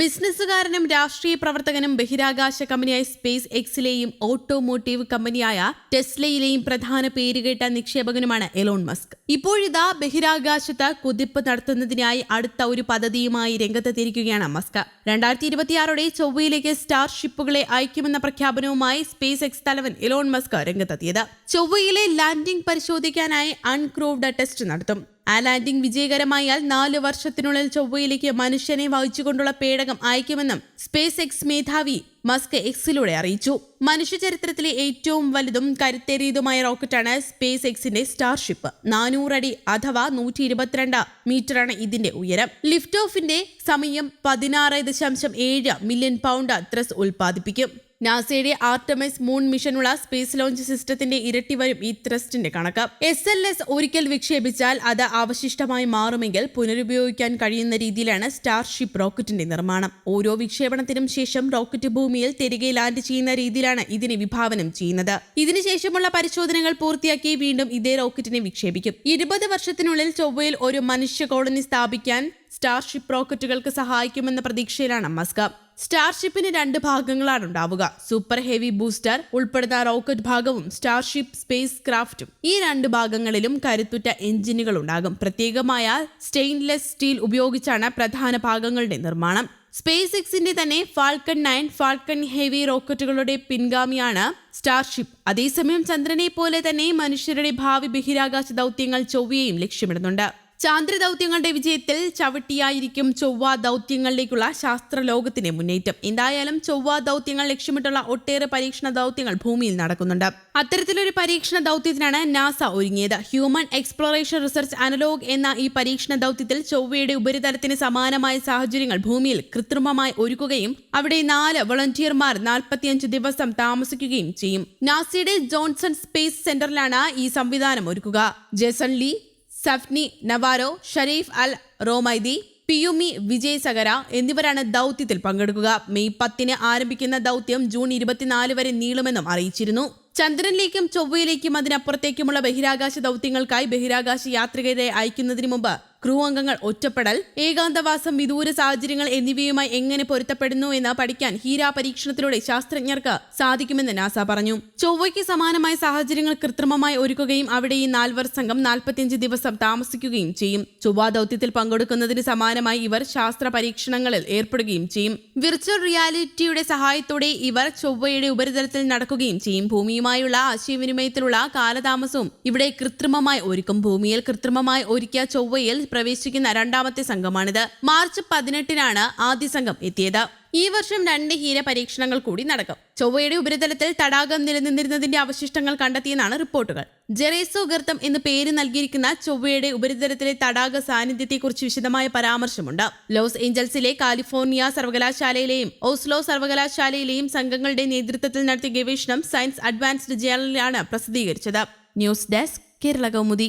ബിസിനസ്സുകാരനും രാഷ്ട്രീയ പ്രവർത്തകനും ബഹിരാകാശ കമ്പനിയായ സ്പേസ് എക്സിലെയും ഓട്ടോമോട്ടീവ് കമ്പനിയായ ടെസ്ലയിലെയും പ്രധാന പേരുകേട്ട നിക്ഷേപകനുമാണ് എലോൺ മസ്ക്. ഇപ്പോഴിതാ ബഹിരാകാശത്ത് കുതിപ്പ് നടത്തുന്നതിനായി അടുത്ത ഒരു പദ്ധതിയുമായി രംഗത്തെത്തിയിരിക്കുകയാണ് മസ്ക്. രണ്ടായിരത്തി ഇരുപത്തിയാറോടെ ചൊവ്വയിലേക്ക് സ്റ്റാർ ഷിപ്പുകളെ അയക്കുമെന്ന പ്രഖ്യാപനവുമായി സ്പേസ് എക്സ് തലവൻ എലോൺ മസ്ക് രംഗത്തെത്തിയത്. ചൊവ്വയിലെ ലാൻഡിംഗ് പരിശോധിക്കാനായി അൺക്രൂവ്ഡ് ടെസ്റ്റ് നടത്തും. ആ ലാൻഡിംഗ് വിജയകരമായാൽ നാല് വർഷത്തിനുള്ളിൽ ചൊവ്വയിലേക്ക് മനുഷ്യനെ വഹിച്ചുകൊണ്ടുള്ള പേടകം അയക്കുമെന്നും സ്പേസ് എക്സ് മേധാവി മസ്ക് എക്സിലൂടെ അറിയിച്ചു. മനുഷ്യ ചരിത്രത്തിലെ ഏറ്റവും വലുതും കരുത്തേറിയതുമായ റോക്കറ്റാണ് സ്പേസ് എക്സിന്റെ സ്റ്റാർഷിപ്പ്. നാനൂറടി അഥവാ നൂറ്റി ഇരുപത്തിരണ്ട് മീറ്ററാണ് ഇതിന്റെ ഉയരം. ലിഫ്റ്റ് ഓഫിന്റെ സമയം പതിനാറ് ദശാംശം ഏഴ് മില്യൺ പൗണ്ട് ത്രസ് ഉൽപ്പാദിപ്പിക്കും. നാസയുടെ ആർട്ടമൈസ് മൂൺ മിഷനുള്ള സ്പേസ് ലോഞ്ച് സിസ്റ്റത്തിന്റെ ഇരട്ടി വരും ഈ ത്രസ്റ്റിന്റെ കണക്ക്. എസ് എൽ എസ് ഒരിക്കൽ വിക്ഷേപിച്ചാൽ അത് അവശിഷ്ടമായി മാറുമെങ്കിൽ പുനരുപയോഗിക്കാൻ കഴിയുന്ന രീതിയിലാണ് സ്റ്റാർഷിപ്പ് റോക്കറ്റിന്റെ നിർമ്മാണം. ഓരോ വിക്ഷേപണത്തിനും ശേഷം റോക്കറ്റ് ഭൂമിയിൽ തിരികെ ലാൻഡ് ചെയ്യുന്ന രീതിയിലാണ് ഇതിനെ വിഭാവനം ചെയ്യുന്നത്. ഇതിനുശേഷമുള്ള പരിശോധനകൾ പൂർത്തിയാക്കി വീണ്ടും ഇതേ റോക്കറ്റിനെ വിക്ഷേപിക്കും. ഇരുപത് വർഷത്തിനുള്ളിൽ ചൊവ്വയിൽ ഒരു മനുഷ്യ കോളനി സ്ഥാപിക്കാൻ സ്റ്റാർഷിപ്പ് റോക്കറ്റുകൾക്ക് സഹായിക്കുമെന്ന പ്രതീക്ഷയിലാണ് മസ്ക്. സ്റ്റാർഷിപ്പിന് രണ്ട് ഭാഗങ്ങളാണ് ഉണ്ടാവുക. സൂപ്പർ ഹെവി ബൂസ്റ്റർ ഉൾപ്പെടുന്ന റോക്കറ്റ് ഭാഗവും സ്റ്റാർഷിപ്പ് സ്പേസ് ക്രാഫ്റ്റും. ഈ രണ്ട് ഭാഗങ്ങളിലും കരുത്തുറ്റ എഞ്ചിനുകൾ ഉണ്ടാകും. പ്രത്യേകമായ സ്റ്റെയിൻലെസ് സ്റ്റീൽ ഉപയോഗിച്ചാണ് പ്രധാന ഭാഗങ്ങളുടെ നിർമ്മാണം. സ്പേസ് എക്സിന്റെ തന്നെ ഫാൽക്കൺ നയൻ ഫാൽക്കൺ ഹെവി റോക്കറ്റുകളുടെ പിൻഗാമിയാണ് സ്റ്റാർഷിപ്പ്. അതേസമയം ചന്ദ്രനെ പോലെ തന്നെ മനുഷ്യരുടെ ഭാവി ബഹിരാകാശ ദൗത്യങ്ങൾ ചൊവ്വയെയും ലക്ഷ്യമിടുന്നുണ്ട്. ചാന്ദ്ര ദൗത്യങ്ങളുടെ വിജയത്തിൽ ചവിട്ടിയായിരിക്കും ചൊവ്വ ദൗത്യങ്ങളിലേക്കുള്ള ശാസ്ത്രലോകത്തിന്റെ മുന്നേറ്റം. എന്തായാലും ചൊവ്വ ദൗത്യങ്ങൾ ലക്ഷ്യമിട്ടുള്ള ഒട്ടേറെ പരീക്ഷണ ദൗത്യങ്ങൾ ഭൂമിയിൽ നടക്കുന്നുണ്ട്. അത്തരത്തിലൊരു പരീക്ഷണ ദൗത്യത്തിനാണ് നാസ ഒരുങ്ങിയത്. ഹ്യൂമൻ എക്സ്പ്ലോറേഷൻ റിസർച്ച് അനലോഗ് എന്ന ഈ പരീക്ഷണ ദൗത്യത്തിൽ ചൊവ്വയുടെ ഉപരിതലത്തിന് സമാനമായ സാഹചര്യങ്ങൾ ഭൂമിയിൽ കൃത്രിമമായി ഒരുക്കുകയും അവിടെ നാല് വളണ്ടിയർമാർ നാൽപ്പത്തിയഞ്ച് ദിവസം താമസിക്കുകയും ചെയ്യും. നാസയുടെ ജോൺസൺ സ്പേസ് സെന്ററിലാണ് ഈ സംവിധാനം ഒരുക്കുക. Jason Lee Stephanie Navarro Shareef Al Romaithi Piyumi Wijesekara എന്നിവരാണ് ദൗത്യത്തിൽ പങ്കെടുക്കുക. മെയ് പത്തിന് ആരംഭിക്കുന്ന ദൗത്യം ജൂൺ ഇരുപത്തിനാല് വരെ നീളുമെന്നും അറിയിച്ചിരുന്നു. ചന്ദ്രനിലേക്കും ചൊവ്വയിലേക്കും അതിനപ്പുറത്തേക്കുമുള്ള ബഹിരാകാശ ദൗത്യങ്ങൾക്കായി ബഹിരാകാശ യാത്രികരെ അയക്കുന്നതിന് മുമ്പ് ക്രൂ അംഗങ്ങൾ ഒറ്റപ്പെടൽ ഏകാന്തവാസം വിദൂര സാഹചര്യങ്ങൾ എന്നിവയുമായി എങ്ങനെ പൊരുത്തപ്പെടുന്നു എന്ന് പഠിക്കാൻ ഹീരാ പരീക്ഷണത്തിലൂടെ ശാസ്ത്രജ്ഞർക്ക് സാധിക്കുമെന്ന് നാസ പറഞ്ഞു. ചൊവ്വയ്ക്ക് സമാനമായ സാഹചര്യങ്ങൾ കൃത്രിമമായി ഒരുക്കുകയും അവിടെ ഈ നാൽവർ സംഘം നാൽപ്പത്തിയഞ്ച് ദിവസം താമസിക്കുകയും ചെയ്യും. ചൊവ്വ ദൗത്യത്തിൽ പങ്കെടുക്കുന്നതിന് സമാനമായി ഇവർ ശാസ്ത്ര പരീക്ഷണങ്ങളിൽ ഏർപ്പെടുകയും ചെയ്യും. വിർച്വൽ റിയാലിറ്റിയുടെ സഹായത്തോടെ ഇവർ ചൊവ്വയുടെ ഉപരിതലത്തിൽ നടക്കുകയും ചെയ്യും. ഭൂമിയുമായുള്ള ആശയവിനിമയത്തിലുള്ള കാലതാമസവും ഇവിടെ കൃത്രിമമായി ഒരുക്കും. ഭൂമിയിൽ കൃത്രിമമായി ഒരുക്കിയ ചൊവ്വയിൽ പ്രവേശിക്കുന്ന രണ്ടാമത്തെ സംഘമാണിത്. മാർച്ച് പതിനെട്ടിനാണ് ആദ്യ സംഘം എത്തിയത്. ഈ വർഷം രണ്ട് ഹീര പരീക്ഷണങ്ങൾ കൂടി നടക്കും. ചൊവ്വയുടെ ഉപരിതലത്തിൽ തടാകം നിലനിന്നിരുന്നതിന്റെ അവശിഷ്ടങ്ങൾ കണ്ടെത്തിയെന്നാണ് റിപ്പോർട്ടുകൾ. ജെറേസോ ഗർത്തം എന്ന് പേര് നൽകിയിരിക്കുന്ന ചൊവ്വയുടെ ഉപരിതലത്തിലെ തടാക സാന്നിധ്യത്തെക്കുറിച്ച് വിശദമായ പരാമർശമുണ്ട്. ലോസ് ഏഞ്ചൽസിലെ കാലിഫോർണിയ സർവകലാശാലയിലെയും ഓസ്ലോ സർവകലാശാലയിലെയും സംഘങ്ങളുടെ നേതൃത്വത്തിൽ നടത്തിയ ഗവേഷണം സയൻസ് അഡ്വാൻസ്ഡ് ജേണലിലാണ് പ്രസിദ്ധീകരിച്ചത്. News desk Kerala Kaumudi.